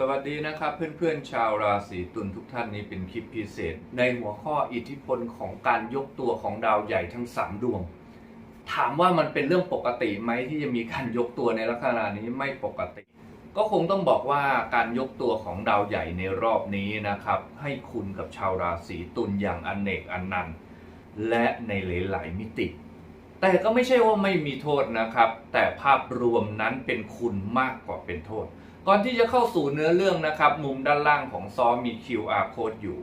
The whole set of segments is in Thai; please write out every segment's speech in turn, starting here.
สวัสดีนะครับเพื่อนๆชาวราศีตุลทุกท่านนี้เป็นคลิปพิเศษ ในหัวข้ออิทธิพลของการยกตัวของดาวใหญ่ทั้ง 3 ดวง ถามว่ามันเป็นเรื่องปกติไหมที่จะมีการยกตัวในลักษณะนี้ไม่ปกติ ก็คงต้องบอกว่าการยกตัวของดาวใหญ่ในรอบนี้นะครับ ให้คุณกับชาวราศีตุลอย่างอนเนกอันนันและในหลายๆมิติ แต่ก็ไม่ใช่ว่าไม่มีโทษนะครับ แต่ภาพรวมนั้นเป็นคุณมากกว่าเป็นโทษ ก่อนที่จะเข้าสู่เนื้อเรื่องนะครับ มุมด้านล่างของซอมี QR code อยู่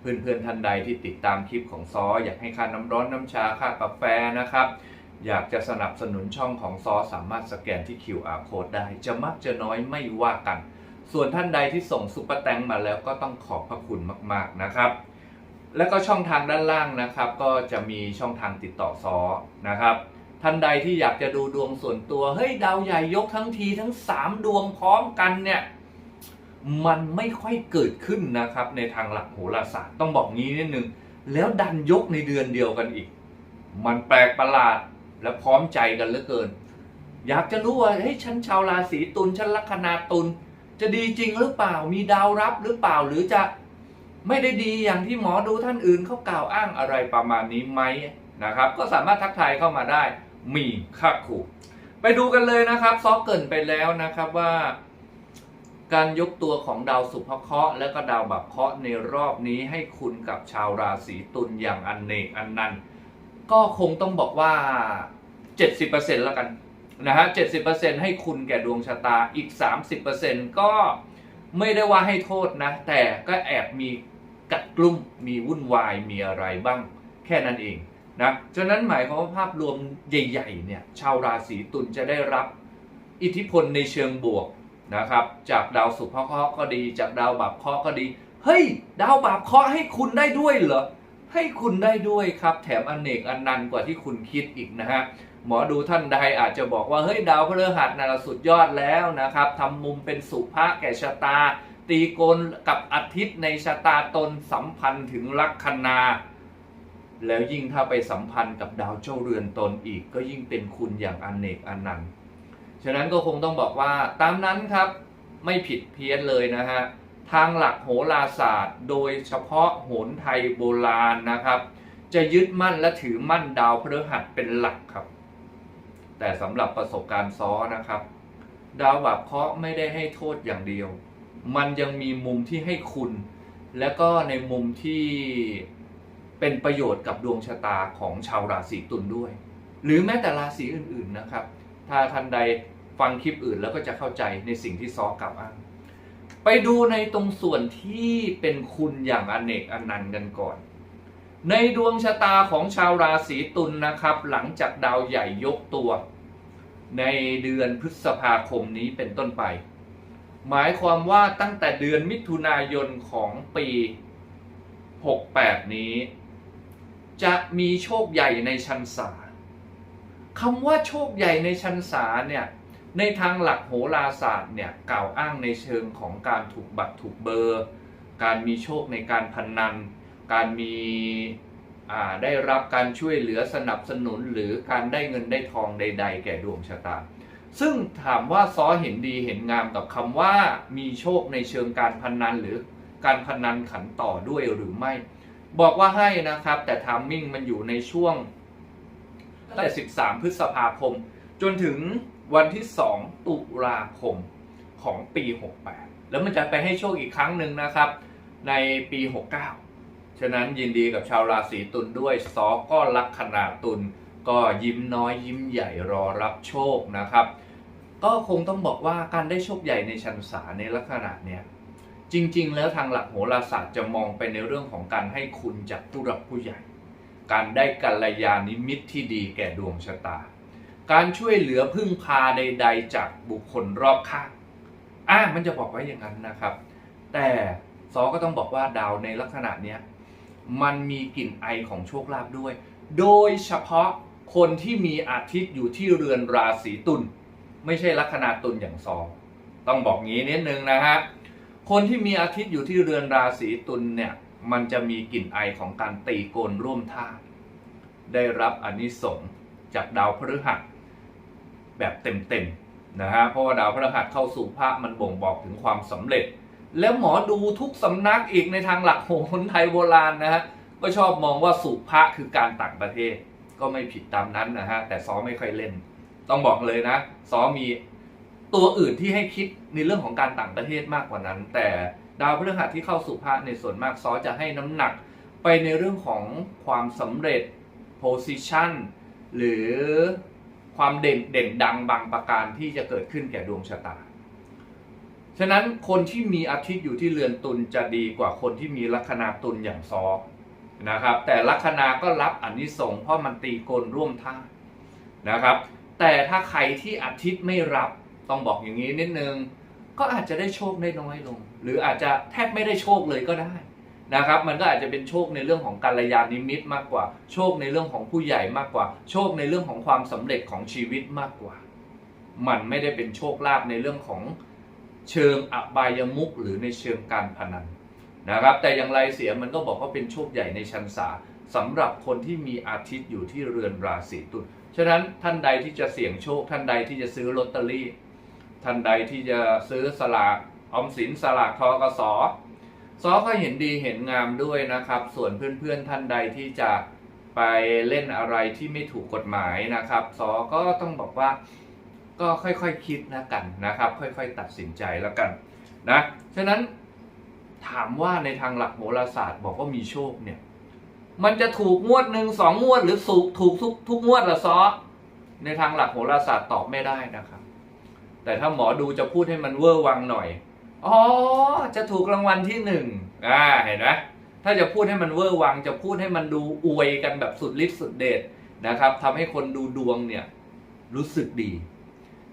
เพื่อนๆท่านใดที่ติดตามคลิปของซอ อยากให้ค่าน้ำร้อนน้ำชาค่ากาแฟนะครับ อยากจะสนับสนุนช่องของซอสามารถสแกนที่ QR code ได้ จะมากจะน้อยไม่ว่ากัน ส่วนท่านใดที่ส่งซุปเปอร์แตงมาแล้วก็ต้องขอบพระคุณมากๆนะครับ แล้วก็ช่องทางด้านล่างนะครับ ก็จะมีช่องทางติดต่อซอนะครับ ท่านใดที่อยากจะดูดวงส่วนตัว เฮ้ยดาวใหญ่ยกทั้งทีทั้ง3ดวงพร้อมกันเนี่ย มันไม่ค่อยเกิดขึ้นนะครับ ในทางหลักโหราศาสตร์ต้องบอกงี้นิดนึง แล้วดันยกในเดือนเดียวกันอีก มันแปลกประหลาดและพร้อมใจกันเหลือเกิน อยากจะรู้ว่าเฮ้ยฉันชาวราศีตุลฉันลัคนาตุลจะดีจริงหรือเปล่ามีดาวรับหรือเปล่าหรือจะไม่ได้ดีอย่างที่หมอดูท่านอื่นเขากล่าวอ้างอะไรประมาณนี้ไหมนะครับ ก็สามารถทักทายเข้ามาได้ มีค่าขู่ไปดูกันเลยนะครับซอเกินไปแล้วนะครับว่าการยกตัวของดาวสุภเคราะห์และก็ดาวบัพเคราะห์ในรอบนี้ให้คุณกับชาวราศีตุลอย่างอันเนกอันนันก็คงต้องบอกว่า 70%แล้วกันนะฮะ 70%ให้คุณแก่ดวงชะตาอีก 30%ก็ไม่ได้ว่าให้โทษนะ แต่ก็แอบมีกัดกลุ่มมีวุ่นวายมีอะไรบ้าง แค่นั้นเอง นะฉะนั้นหมายความว่าภาพรวมใหญ่ๆเนี่ยชาวราศีตุลจะได้รับอิทธิพลในเชิงบวกนะครับ จากดาวสุภเคราะห์ก็ดี จากดาวบาปเคราะห์ก็ดี เฮ้ย ดาวบาปเคราะห์ให้คุณได้ด้วยเหรอให้คุณได้ด้วยครับ แถมอนเนกอันนันกว่าที่คุณคิดอีกนะฮะหมอดูท่านใดอาจจะบอกว่าเฮ้ยดาวพฤหัสน่ะสุดยอดแล้วนะครับทำมุมเป็นสุภะแก่ชะตา ตีโกนกับอาทิตย์ในชะตาตนสัมพันธ์ถึงลัคนา แล้วยิ่งถ้าไปสัมพันธ์กับดาวเจ้าเรือนตนอีก ก็ยิ่งเป็นคุณอย่างอนเนกอันนันต์ฉะนั้นก็คงต้องบอกว่าตามนั้นครับไม่ผิดเพี้ยนเลยนะฮะทางหลักโหราศาสตร์ โดยเฉพาะโหนไทยโบราณนะครับ จะยึดมั่นและถือมั่นดาวพฤหัสเป็นหลักครับ แต่สำหรับประสบการณ์ซ้อนะครับ ดาวบัพเคราะห์ไม่ได้ให้โทษอย่างเดียว มันยังมีมุมที่ให้คุณ และก็ในมุมที่ เป็นประโยชน์กับดวงชะตาของชาวราศีตุลด้วย หรือแม้แต่ราศีอื่นๆนะครับ ถ้าท่านใดฟังคลิปอื่นแล้วก็จะเข้าใจในสิ่งที่ซอกล่าวอ้างไปดูในตรงส่วนที่เป็นคุณอย่างอเนกอนันต์กันก่อน ในดวงชะตาของชาวราศีตุลนะครับ หลังจากดาวใหญ่ยกตัว ในเดือนพฤษภาคมนี้เป็นต้นไป หมายความว่าตั้งแต่เดือนมิถุนายนของปี 68 นี้ จะมีโชคใหญ่ในชันษาคำว่าโชคใหญ่ในชันษาเนี่ยในทางหลักโหราศาสตร์เนี่ยกล่าวอ้างในเชิงของการถูกบัตรถูกเบอร์ การมีโชคในการพนัน การมีได้รับการช่วยเหลือสนับสนุนหรือการได้เงินได้ทองใด ๆ แก่ดวงชะตา ซึ่งถามว่าซ้อเห็นดีเห็นงามกับคำว่ามีโชคในเชิงการพนันหรือการพนันขันต่อด้วยหรือไม่ บอกว่าให้นะครับ แต่ทามมิ่งมันอยู่ในช่วงตั้งแต่ 13 พฤษภาคม จนถึงวันที่ 2 ตุลาคมของปี 68 แล้วมันจะไปให้โชคอีกครั้งหนึ่งนะครับ ในปี 69 ฉะนั้นยินดีกับชาวราศีตุลด้วยซอก็ลัคนาตุลก็ยิ้มน้อยยิ้มใหญ่รอรับโชคนะครับ ก็คงต้องบอกว่าการได้โชคใหญ่ในชันษาในลักษณะเนี้ย จริง ๆ แล้วทางหลักโหราศาสตร์จะมองไปในเรื่องของการให้คุณจากผู้หลักผู้ใหญ่ การได้กัลยาณิมิตที่ดีแก่ดวงชะตา การช่วยเหลือพึ่งพาใด ๆ จากบุคคลรอบข้างอ่ามันจะบอกไว้อย่างนั้นนะครับ แต่ซอก็ต้องบอกว่าดาวในลักษณะเนี้ยมันมีกลิ่นไอของโชคลาภด้วย โดยเฉพาะคนที่มีอาทิตย์อยู่ที่เรือนราศีตุลไม่ใช่ลัคนาตุลอย่างซอต้องบอกงี้นิดนึงนะฮะ คนที่มีอาทิตย์อยู่ที่เรือนราศีตุลเนี่ยมันจะมีกลิ่นไอของการตีโกนร่วมธาตุได้รับอนิสงส์จากดาวพฤหัสแบบเต็มๆนะฮะเพราะว่าดาวพฤหัสเข้าสู่ภาคมันบ่งบอกถึงความสำเร็จ แล้วหมอดูทุกสำนักอีกในทางหลักโหนไทยโบราณนะฮะก็ชอบมองว่าสุภะคือการต่างประเทศก็ไม่ผิดตามนั้นนะฮะแต่ซ้อไม่ค่อยเล่น ต้องบอกเลยนะซ้อมี ตัวอื่นที่ให้คิดในเรื่องของการต่างประเทศมากกว่านั้น แต่ดาวพฤหัสที่เข้าสุภะในส่วนมากซอจะให้น้ำหนักไปในเรื่องของความสำเร็จ position หรือความเด่นเด่นดังบางประการที่จะเกิดขึ้นแก่ดวงชะตา ฉะนั้นคนที่มีอาทิตย์อยู่ที่เรือนตุลจะดีกว่าคนที่มีลัคนาตุลอย่างซอนะครับ แต่ลัคนาก็รับอนนิสงส์เพราะมันตีกลร่วมท่านะครับ แต่ถ้าใครที่อาทิตย์ไม่รับ ต้องบอกอย่างนี้นิดนึง ก็อาจจะได้โชคได้น้อยลง หรืออาจจะแทบไม่ได้โชคเลยก็ได้นะครับ มันก็อาจจะเป็นโชคในเรื่องของกัลยาณมิตมากกว่า โชคในเรื่องของผู้ใหญ่มากกว่า โชคในเรื่องของความสำเร็จของชีวิตมากกว่า มันไม่ได้เป็นโชคลาภในเรื่องของเชิงอบายมุกหรือในเชิงการพนันนะครับ แต่อย่างไรเสียมันก็บอกว่าเป็นโชคใหญ่ในชันษาสำหรับคนที่มีอาทิตย์อยู่ที่เรือนราศีตุลฉะนั้นท่านใดที่จะเสี่ยงโชคท่านใดที่จะซื้อลอตเตอรี่ ท่านใดที่จะซื้อสลากออมสินสลากทกสซอก็เห็นดีเห็นงามด้วยนะครับ ส่วนเพื่อนๆท่านใดที่จะไปเล่นอะไรที่ไม่ถูกกฎหมายนะครับ ซอก็ต้องบอกว่าก็ค่อยๆคคิดนะกันนะครับ ค่อยๆ ตัดสินใจแล้วกันนะฉะนั้นถามว่าในทางหลักโหราศาสตร์บอกว่ามีโชคเนี่ย มันจะถูกงวดหนึ่งสองงวด หรือสูกถูกทุกทุกงวดละซอในทางหลักโหราศาสตร์ตอบไม่ได้นะครับ แต่ถ้าหมอดูจะพูดให้มันเวอร์วังหน่อย อ๋อ จะถูกรางวัลที่หนึ่งอ่า เห็นไหมถ้าจะพูดให้มันเวอร์วัง จะพูดให้มันดูอวยกันแบบสุดฤทธิ์สุดเดชนะครับทำให้คนดูดวงเนี่ยรู้สึกดี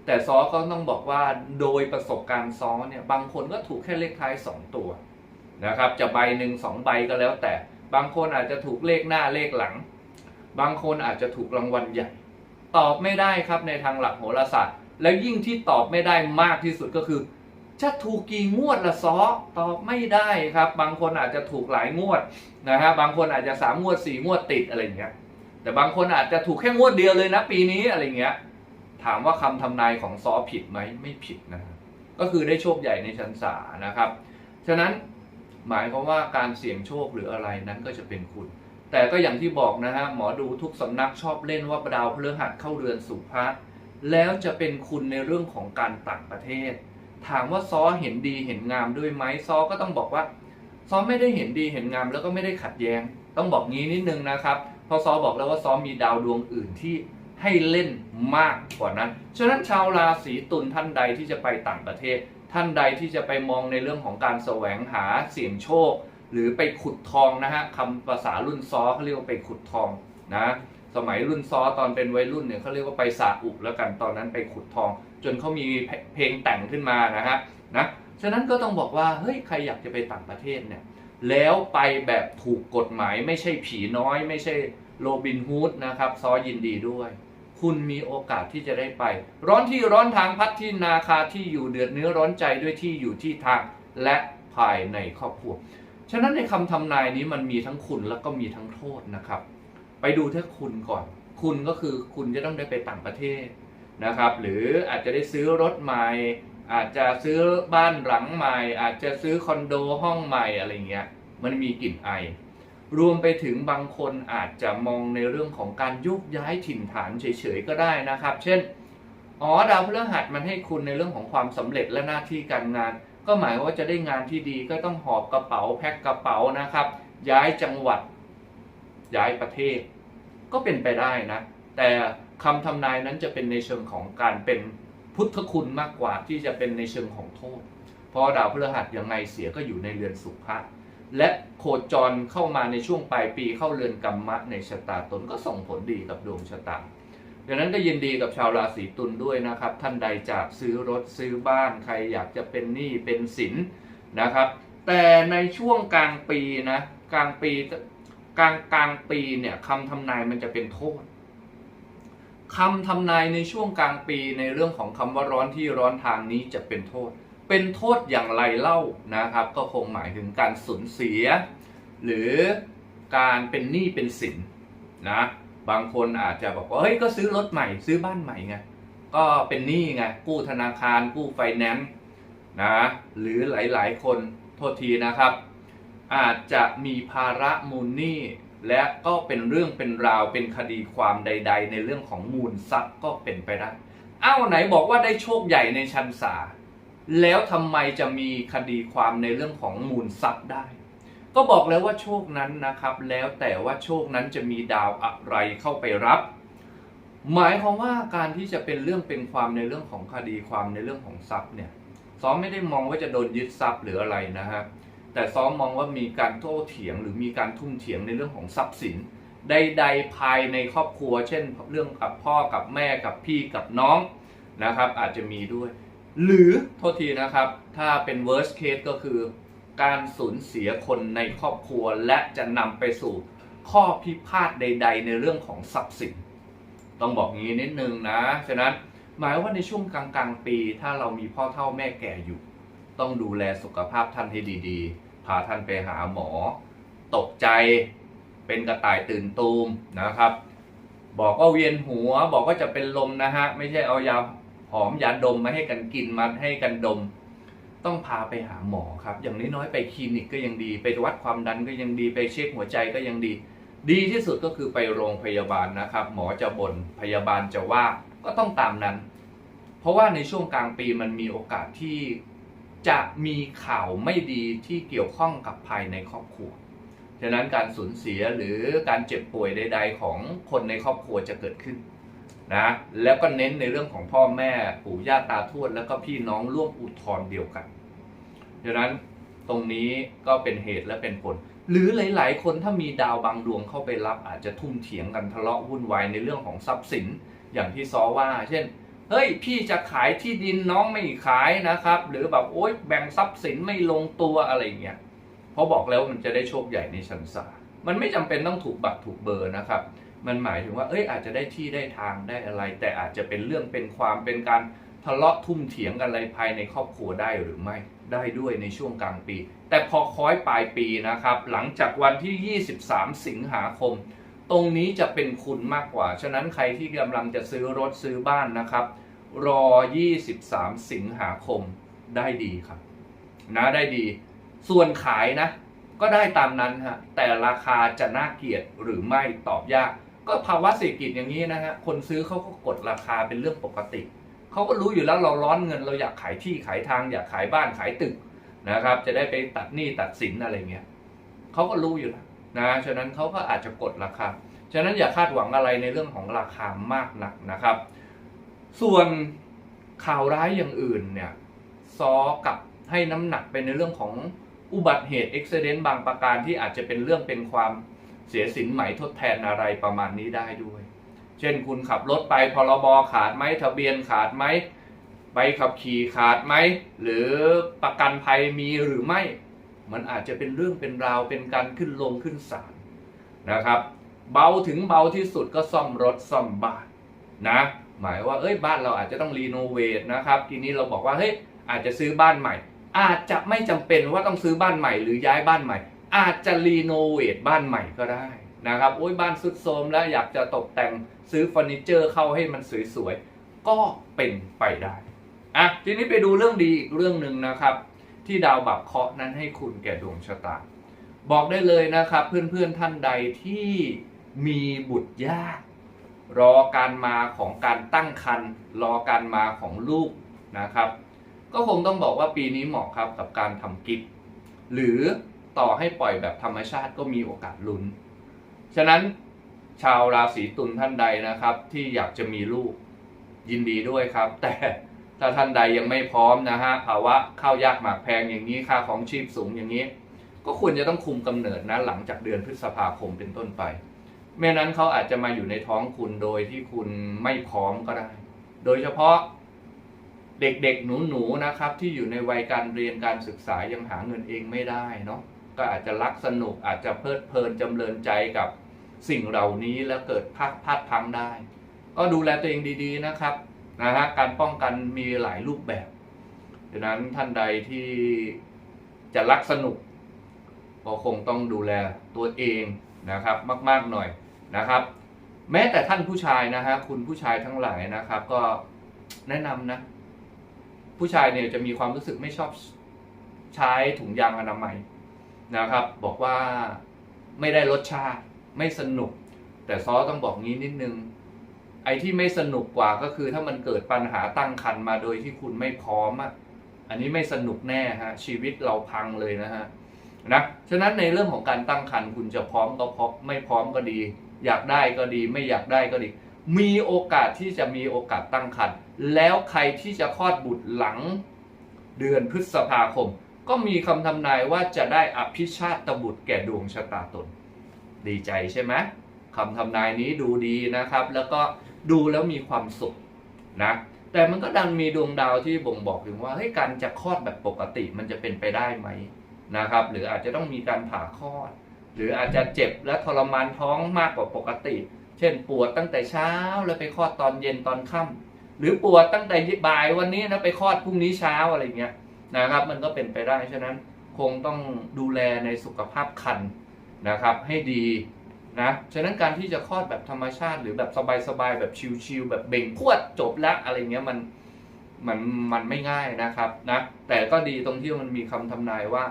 แต่ซอก็ต้องบอกว่าโดยประสบการณ์ซอเนี่ย บางคนก็ถูกแค่เลขท้ายสองตัวนะครับ จะใบหนึ่งสองใบก็แล้วแต่ บางคนอาจจะถูกเลขหน้าเลขหลัง บางคนอาจจะถูกรางวัลใหญ่ ตอบไม่ได้ครับในทางหลักโหราศาสตร์ แล้วยิ่งที่ตอบไม่ได้มากที่สุดก็คือ จะถูกกี่งวดละซอตอบไม่ได้ครับ บางคนอาจจะถูกหลายงวดนะฮะบางคนอาจจะสามงวดสี่งวดติดอะไรเงี้ยแต่บางคนอาจจะถูกแค่งวดเดียวเลยนะปีนี้อะไรเงี้ยถามว่าคำทำนายของซอผิดไหมไม่ผิดนะก็คือได้โชคใหญ่ในชันษานะครับฉะนั้นหมายความว่าการเสี่ยงโชคหรืออะไรนั้นก็จะเป็นคุณ แต่ก็อย่างที่บอกนะฮะหมอดูทุกสำนักชอบเล่นว่าดาวพฤหัสเข้าเรือนสุภะ แล้วจะเป็นคุณในเรื่องของการต่างประเทศ ถามว่าซอเห็นดีเห็นงามด้วยไหมซอก็ต้องบอกว่าซอไม่ได้เห็นดีเห็นงามแล้วก็ไม่ได้ขัดแย้ง ต้องบอกงี้นิดนึงนะครับเพราะซอบอกแล้วว่าซอมีดาวดวงอื่นที่ให้เล่นมากกว่านั้น ฉะนั้นชาวราศีตุลท่านใดที่จะไปต่างประเทศ ท่านใดที่จะไปมองในเรื่องของการแสวงหาเสี่ยงโชค หรือไปขุดทองนะฮะคำภาษารุ่นซอเขาเรียกว่าไปขุดทองนะ สมัยรุ่นซอตอนเป็นวัยรุ่นเนี่ยเขาเรียกว่าไปสาอุแล้วกันตอนนั้นไปขุดทอง จนเขามีเพลงแต่งขึ้นมานะฮะนะฉะนั้นก็ต้องบอกว่าเฮ้ยใครอยากจะไปต่างประเทศเนี่ยแล้วไปแบบถูกกฎหมายไม่ใช่ผีน้อย ไม่ใช่โรบินฮูดนะครับซอยินดีด้วย คุณมีโอกาสที่จะได้ไป ร้อนที่ร้อนทางพัดที่นาคาที่อยู่เดือดเนื้อร้อนใจด้วยที่อยู่ที่ทางและภายในครอบครัว ฉะนั้นในคำทำนายนี้มันมีทั้งคุณแล้วก็มีทั้งโทษนะครับ ไปดูที่คุณก่อน คุณก็คือคุณจะต้องได้ไปต่างประเทศนะครับ หรืออาจจะได้ซื้อรถใหม่ อาจจะซื้อบ้านหลังใหม่ อาจจะซื้อคอนโดห้องใหม่อะไรเงี้ย มันมีกลิ่นไอ รวมไปถึงบางคนอาจจะมองในเรื่องของการยุกย้ายถิ่นฐานเฉยๆก็ได้นะครับ เช่น อ๋อดาวพฤหัสมันให้คุณในเรื่องของความสำเร็จและหน้าที่การงาน ก็หมายว่าจะได้งานที่ดีก็ต้องหอบกระเป๋าแพ็คกระเป๋านะครับ ย้ายจังหวัด ย้ายประเทศ ก็เป็นไปได้นะ แต่คำทำนายนั้นจะเป็นในเชิงของการเป็นพุทธคุณมากกว่าที่จะเป็นในเชิงของโทษ เพราะดาวพฤหัสยังไงเสียก็อยู่ในเรือนสุภะและโคจรเข้ามาในช่วงปลายปีเข้าเรือนกรรมะในชะตาตนก็ส่งผลดีกับดวงชะตาดังนั้นก็ยินดีกับชาวราศีตุลด้วยนะครับ ท่านใดจากซื้อรถซื้อบ้านใครอยากจะเป็นหนี้เป็นสินนะครับ แต่ในช่วงกลางปีนะกลางปี กลางกลางปีเนี่ยคำทำนายมันจะเป็นโทษคำทำนายในช่วงกลางปีในเรื่องของคำว่าร้อนที่ร้อนทางนี้จะเป็นโทษ เป็นโทษอย่างไรเล่านะครับ ก็คงหมายถึงการสูญเสีย หรือการเป็นหนี้เป็นสินนะบางคนอาจจะบอกว่าเฮ้ยก็ซื้อรถใหม่ซื้อบ้านใหม่ไงก็เป็นหนี้ไงกู้ธนาคารกู้ไฟแนนซ์นะหรือหลายๆ คนโทษทีนะครับ อาจจะมีภาระมูลหนี้และก็เป็นเรื่องเป็นราวเป็นคดีความใด ๆ ในเรื่องของมูลทรัพย์ก็เป็นไปได้เอ้าไหนบอกว่าได้โชคใหญ่ในชั้นศาลแล้วทำไมจะมีคดีความในเรื่องของมูลทรัพย์ได้ ก็บอกแล้วว่าโชคนั้นนะครับ แล้วแต่ว่าโชคนั้นจะมีดาวอะไรเข้าไปรับ หมายความว่าการที่จะเป็นเรื่องเป็นความในเรื่องของคดีความในเรื่องของทรัพย์เนี่ยซ้อมไม่ได้มองว่าจะโดนยึดทรัพย์หรืออะไรนะฮะ แต่ซ้อมมองว่ามีการโต้เถียงหรือมีการทุ่มเถียงในเรื่องของทรัพย์สินใดๆภายในครอบครัว เช่นเรื่องกับพ่อกับแม่กับพี่กับน้องนะครับ อาจจะมีด้วย หรือโทษทีนะครับ ถ้าเป็น worst case ก็คือ การสูญเสียคนในครอบครัวและจะนำไปสู่ข้อพิพาทใด ๆ ในเรื่องของทรัพย์สิน ต้องบอกงี้นิดนึงนะ ฉะนั้นหมายว่าในช่วงกลางๆปี ถ้าเรามีพ่อเฒ่าแม่แก่อยู่ ต้องดูแลสุขภาพท่านให้ดีๆ พาท่านไปหาหมอ ตกใจเป็นกระต่ายตื่นตูมนะครับ บอกว่าเวียนหัว บอกว่าจะเป็นลมนะฮะ ไม่ใช่เอายาหอมยาดมมาให้กันกินมาให้กันดม ต้องพาไปหาหมอครับ อย่างน้อยๆไปคลินิกก็ยังดี ไปวัดความดันก็ยังดีไปเช็คหัวใจก็ยังดี ดีที่สุดก็คือไปโรงพยาบาลนะครับ หมอจะบน่นพยาบาลจะว่าก็ต้องตามนั้น เพราะว่าในช่วงกลางปีมันมีโอกาสที่ จะมีข่าวไม่ดีที่เกี่ยวข้องกับภายในครอบครัว ฉะนั้นการสูญเสียหรือการเจ็บป่วยใด ๆ ของคนในครอบครัวจะเกิดขึ้นนะแล้วก็เน้นในเรื่องของพ่อแม่ปู่ย่าตาทวดแล้วก็พี่น้องร่วมอุทธรณ์เดียวกันฉะนั้นตรงนี้ก็เป็นเหตุและเป็นผล หรือหลาย ๆ คนถ้ามีดาวบางดวงเข้าไปรับอาจจะทุ่มเถียงกันทะเลาะวุ่นวายในเรื่องของทรัพย์สินอย่างที่ซอว่า เช่น เฮ้ยพี่จะขายที่ดินน้องไม่ขายนะครับ หรือแบบโอ๊ยแบ่งทรัพย์สินไม่ลงตัวอะไรเงี้ยเพราะบอกแล้วมันจะได้โชคใหญ่ในชั้นศาลมันไม่จำเป็นต้องถูกบัตรถูกเบอร์นะครับ มันหมายถึงว่าเอ้ยอาจจะได้ที่ได้ทางได้อะไร แต่อาจจะเป็นเรื่องเป็นความเป็นการทะเลาะทุ่มเถียงกันอะไรภายในครอบครัวได้หรือไม่ได้ด้วยในช่วงกลางปี แต่พอคล้อยปลายปีนะครับ หลังจากวันที่ 23 สิงหาคม ตรงนี้จะเป็นคุณมากกว่า ฉะนั้นใครที่กำลังจะซื้อรถซื้อบ้านนะครับ รอ 23 สิงหาคมได้ดีครับนะได้ดี ส่วนขายนะ ก็ได้ตามนั้นฮะแต่ราคาจะน่าเกลียดหรือไม่ตอบยาก ก็ภาวะเศรษฐกิจอย่างนี้นะฮะคนซื้อเขาก็กดราคาเป็นเรื่องปกติเขาก็รู้อยู่แล้วเราร้อนเงินเราอยากขายที่ขายทาง อยากขายบ้านขายตึกนะครับ จะได้ไปตัดหนี้ตัดสินอะไรเงี้ยเขาก็รู้อยู่แล้ว นะฉะนั้นเขาก็อาจจะกดราคา ฉะนั้นอย่าคาดหวังอะไรในเรื่องของราคามากนักนะครับ ส่วนข่าวร้ายอย่างอื่นเนี่ยซอกับให้น้ำหนักไปในเรื่องของอุบัติเหตุอุบิเหตุบางประการที่อาจจะเป็นเรื่องเป็นความเสียสินใหม่ทดแทนอะไรประมาณนี้ได้ด้วย เช่นคุณขับรถไปพรบขาดไหมทะเบียนขาดไหมใบขับขี่ขาดไหมหรือประกันภัยมีหรือไม่ มันอาจจะเป็นเรื่องเป็นราวเป็นการขึ้นลงขึ้นศาลนะครับ เบาถึงเบาที่สุดก็ซ่อมรถซ่อมบ้านนะ หมายว่าเอ้ยบ้านเราอาจจะต้องรีโนเวทนะครับ ทีนี้เราบอกว่าเฮ้ยอาจจะซื้อบ้านใหม่ อาจจะไม่จำเป็นว่าต้องซื้อบ้านใหม่หรือย้ายบ้านใหม่ อาจจะรีโนเวทบ้านใหม่ก็ได้นะครับโอ้ยบ้านสุดโทรมแล้วอยากจะตกแต่งซื้อเฟอร์นิเจอร์เข้าให้มันสวยๆก็เป็นไปได้อะทีนี้ไปดูเรื่องดีอีกเรื่องหนึ่งนะครับ ที่ดาวบับเคราะห์นั้นให้คุณแก่ดวงชะตา บอกได้เลยนะครับ เพื่อนๆท่านใดที่มีบุตรยาก รอการมาของการตั้งครรภ์รอการมาของลูกนะครับ ก็คงต้องบอกว่าปีนี้เหมาะครับกับการทำกิฟหรือต่อให้ปล่อยแบบธรรมชาติก็มีโอกาสลุ้น ฉะนั้นชาวราศีตุลท่านใดนะครับ ที่อยากจะมีลูกยินดีด้วยครับ แต่ ถ้าท่านใดยังไม่พร้อมนะฮะภาวะข้าวยากหมากแพงอย่างนี้ค่าของชีพสูงอย่างนี้ ก็ควรจะต้องคุมกำเนิดนะหลังจากเดือนพฤษภาคมเป็นต้นไปไม่นั้นเขาอาจจะมาอยู่ในท้องคุณโดยที่คุณไม่พร้อมก็ได้ โดยเฉพาะเด็กๆ หนูๆ นะครับ ที่อยู่ในวัยการเรียนการศึกษายังหาเงินเองไม่ได้เนาะก็อาจจะรักสนุกอาจจะเพลิดเพลินจำเริญใจกับสิ่งเหล่านี้แล้วเกิดพลาดพลาดพลังได้ ก็ดูแลตัวเองดีๆนะครับ นะฮะการป้องกันมีหลายรูปแบบดังนั้นท่านใดที่จะรักสนุก ก็คงต้องดูแลตัวเองนะครับมาก ๆหน่อยนะครับ แม้แต่ท่านผู้ชายนะฮะคุณผู้ชายทั้งหลายนะครับ ก็แนะนำนะ ผู้ชายเนี่ยจะมีความรู้สึกไม่ชอบใช้ถุงยางอนามัยนะครับ บอกว่าไม่ได้รสชาติไม่สนุก แต่ซอต้องบอกงี้นิดนึง อ้ที่ไม่สนุกกว่าก็คือถ้ามันเกิดปัญหาตั้งครรภ์มาโดยที่คุณไม่พร้อมอะอันนี้ไม่สนุกแน่ฮะชีวิตเราพังเลยนะฮะนะฉะนั้นในเรื่องของการตั้งครรภ์คุณจะพร้อมก็พร้อมไม่พร้อมก็ดี อยากได้ก็ดี ไม่อยากได้ก็ดี มีโอกาสที่จะมีโอกาสตั้งครรภ์แล้วใครที่จะคลอดบุตรหลังเดือนพฤษภาคม ก็มีคำทำนายว่าจะได้อภิชาตบุตรแก่ดวงชะตาตน ดีใจใช่ไหมคำทำนายนี้ดูดีนะครับ แล้วก็ ดูแล้วมีความสุขนะแต่มันก็ดันมีดวงดาวที่บ่งบอกถึงว่าเฮ้ยการจะคลอดแบบปกติมันจะเป็นไปได้ไหมนะครับ หรืออาจจะต้องมีการผ่าคลอด หรืออาจจะเจ็บและทรมานท้องมากกว่าปกติ เช่นปวดตั้งแต่เช้าแล้วไปคลอดตอนเย็นตอนค่ำหรือปวดตั้งแต่บ่ายวันนี้นะไปคลอดพรุ่งนี้เช้าอะไรเงี้ยนะครับ มันก็เป็นไปได้ฉะนั้นคงต้องดูแลในสุขภาพคันนะครับ ให้ดี นะฉะนั้นการที่จะคลอดแบบธรรมชาติหรือแบบสบายๆแบบชิลๆแบบเบ่งพวดจบแล้วอะไรเงี้ยมันมันมันไม่ง่ายนะครับนะแต่ก็ดีตรงที่มันมีคำทำนายว่า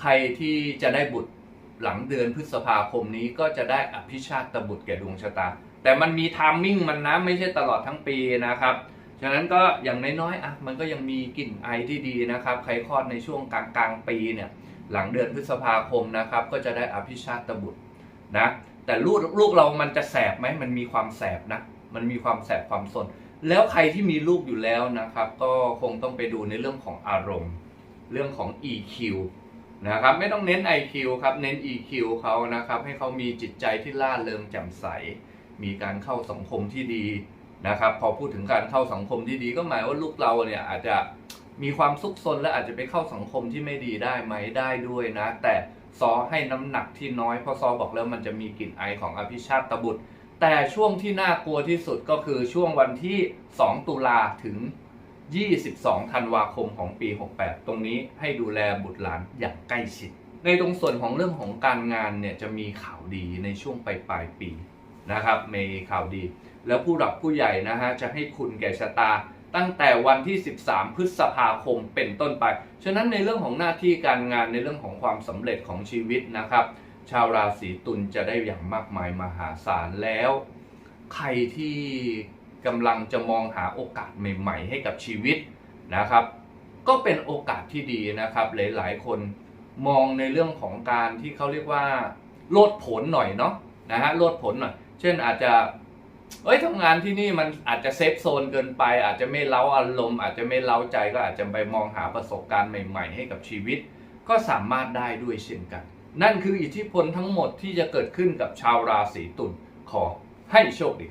ใครที่จะได้บุตรหลังเดือนพฤษภาคมนี้ก็จะได้อภิชาตบุตรแก่ดวงชะตา แต่มันมีทามมิ่งมันนะไม่ใช่ตลอดทั้งปีนะครับ ฉะนั้นก็อย่างน้อยๆอะมันก็ยังมีกลิ่นไอที่ดีนะครับ ใครคลอดในช่วงกลางกลางๆปีเนี่ยหลังเดือนพฤษภาคมนะครับ ก็จะได้อภิชาตบุตร นะแต่ลูกลูกเรามันจะแสบไหมมันมีความแสบนะมันมีความแสบความสน แล้วใครที่มีลูกอยู่แล้วนะครับ ก็คงต้องไปดูในเรื่องของอารมณ์ เรื่องของ EQ นะครับไม่ต้องเน้น IQ ครับเน้น EQ เขานะครับให้เขามีจิตใจที่ล่าเริงแจ่มใส มีการเข้าสังคมที่ดีนะครับ พอพูดถึงการเข้าสังคมที่ดีก็หมายว่าลูกเราเนี่ยอาจจะ มีความซุกซนและอาจจะไปเข้าสังคมที่ไม่ดีได้ไหมได้ด้วยนะ แต่ซอให้น้ำหนักที่น้อยเพราะซอบอกแล้วมันจะมีกลิ่นไอของอภิชาตบุตร แต่ช่วงที่น่ากลัวที่สุดก็คือช่วงวันที่ 2 ตุลาถึง 22 ธันวาคมของปี 68 ตรงนี้ให้ดูแลบุตรหลานอย่างใกล้ชิด ในตรงส่วนของเรื่องของการงานเนี่ยจะมีข่าวดีในช่วงปลายปลายปีนะครับมีข่าวดี แล้วผู้หลักผู้ใหญ่นะฮะจะให้คุณแก่ชะตา ตั้งแต่วันที่ 13 พฤษภาคมเป็นต้นไป ฉะนั้นในเรื่องของหน้าที่การงานในเรื่องของความสำเร็จของชีวิตนะครับ ชาวราศีตุลจะได้อย่างมากมายมหาศาลแล้ว ใครที่กำลังจะมองหาโอกาสใหม่ ๆ ให้กับชีวิตนะครับ ก็เป็นโอกาสที่ดีนะครับ หลายๆ คนมองในเรื่องของการที่เขาเรียกว่าโลดผลหน่อยเนาะนะฮะโลดผลหน่อย เช่นอาจจะ เอ้ยทำงานที่นี่มันอาจจะเซฟโซนเกินไป อาจจะไม่เล้าอารมณ์อาจจะไม่เล้าใจก็อาจจะไปมองหาประสบการณ์ใหม่ ๆ ให้กับชีวิต ก็สามารถได้ด้วยเช่นกัน นั่นคืออิทธิพลทั้งหมดที่จะเกิดขึ้นกับชาวราศีตุลขอให้โชคดี